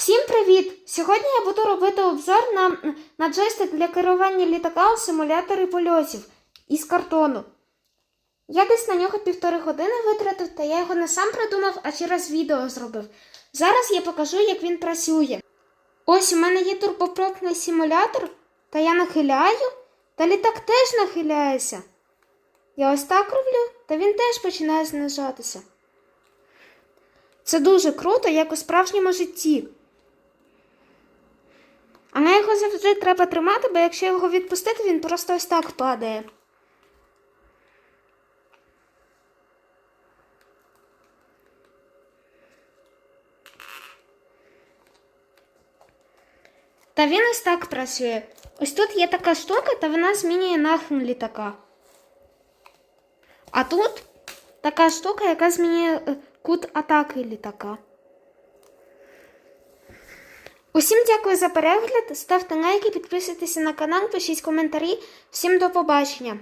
Всім привіт! Сьогодні я буду робити обзор на, на джойстик для керування літака у симуляторі польотів із картону. Я десь на нього півтори години витратив, та я його не сам придумав, а через відео зробив. Зараз я покажу, як він працює. Ось у мене є турбопропний симулятор, та я нахиляю, та літак теж нахиляється. Я ось так роблю, та він теж починає знижатися. Це дуже круто, як у справжньому житті. Але його завжди треба тримати, бо якщо його відпустити, він просто ось так падає. Та він ось так працює. Ось тут є така штука, та вона змінює нахил літака. А тут така штука, яка змінює е, кут атаки літака. Усім дякую за перегляд. Ставте лайки, підписуйтесь на канал, пишіть коментарі. Всім до побачення!